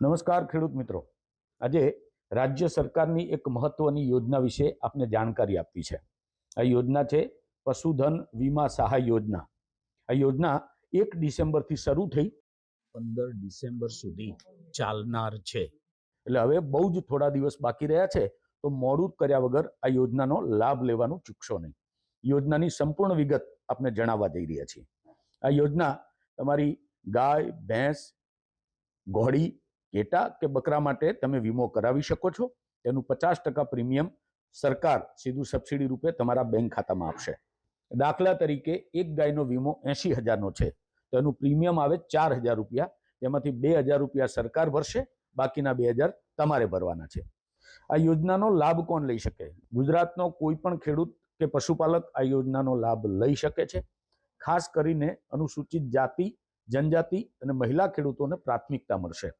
નમસ્કાર ખેડૂત મિત્રો. આજે રાજ્ય સરકારની એક મહત્વની યોજના વિશે આપને જાણકારી આપવી છે. આ યોજના છે પશુધન વીમા સહાય યોજના. આ યોજના એક ડિસેમ્બરથી શરૂ થઈ પંદર ડિસેમ્બર સુધી ચાલનાર છે. એટલે હવે બહુ જ થોડા દિવસ બાકી રહ્યા છે, તો મોડું કર્યા વગર આ યોજનાનો લાભ લેવાનું ચૂકશો નહીં. યોજનાની સંપૂર્ણ વિગત આપને જણાવવા જઈ રહ્યા છીએ. આ યોજના તમારી ગાય, ભેંસ, ઘોડી ઘેટા કે બકરા માટે તમે વીમો કરાવી શકો છો? તેનું પચાસ ટકા પ્રીમિયમ સરકાર સીધું સબસિડી રૂપે તમારા બેંક ખાતામાં આપશે. દાખલા તરીકે એક ગાયનો વીમો એંશી હજારનો છે. તો એનું પ્રીમિયમ આવે ચાર હજાર રૂપિયા. તેમાંથી બે હજાર રૂપિયા સરકાર ભરશે, બાકીના બે હજાર તમારે ભરવાના છે. આ યોજનાનો લાભ કોણ લઈ શકે? ગુજરાતનો કોઈ પણ ખેડૂત કે પશુપાલક આ યોજનાનો લાભ લઈ શકે છે? ખાસ કરીને અનુસૂચિત જાતિ, જનજાતિ અને મહિલા ખેડૂતોને પ્રાથમિકતા મળશે.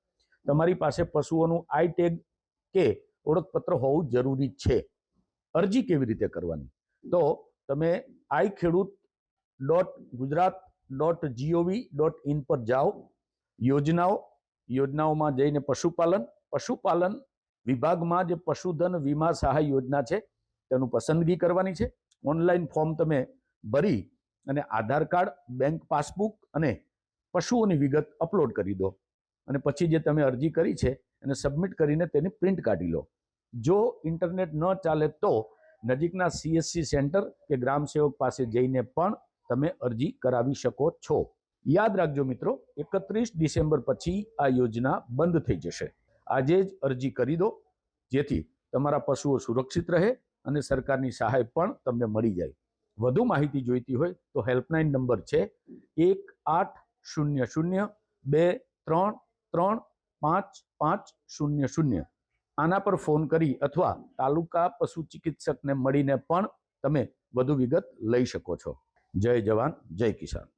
તમારી પાસે પશુઓનું આઈ ટેગ કે ઓળખપત્ર હોવું જરૂરી છે. અરજી કેવી રીતે કરવાની? તો તમે i Khedut dot Gujarat dot G O V dot in પર જાઓ. યોજનાઓ, યોજનાઓમાં જઈને પશુપાલન પશુપાલન વિભાગમાં જે પશુધન વીમા સહાય યોજના છે, તેનું પસંદગી કરવાની છે. ઓનલાઈન ફોર્મ તમે ભરી અને આધાર કાર્ડ, બેંક પાસબુક અને પશુઓની વિગત અપલોડ કરી દો. અને પછી જે તમે અરજી કરી છે, એને સબમિટ કરીને તેની પ્રિન્ટ કાઢી લો. જો ઇન્ટરનેટ ન ચાલે તો નજીકના સીએસસી સેન્ટર કે ગ્રામ સેવક પાસે જઈને પણ તમે અરજી કરાવી શકો છો. યાદ રાખજો મિત્રો, એકત્રીસ ડિસેમ્બર પછી આ યોજના બંધ થઈ જશે. આજે જ અરજી કરી દો, જેથી તમારા પશુઓ સુરક્ષિત રહે અને સરકારની સહાય પણ તમને મળી જાય. વધુ માહિતી જોઈતી હોય તો હેલ્પલાઇન નંબર છે એક આઠ શૂન્ય શૂન્ય બે ત્રણ ત્રણ, પાંચ પાંચ, શૂન્ય શૂન્ય. આના પર ફોન કરી અથવા તાલુકા પશુ ચિકિત્સકને મળીને પણ તમે વધુ વિગત લઈ શકો છો. જય જવાન, જય કિસાન.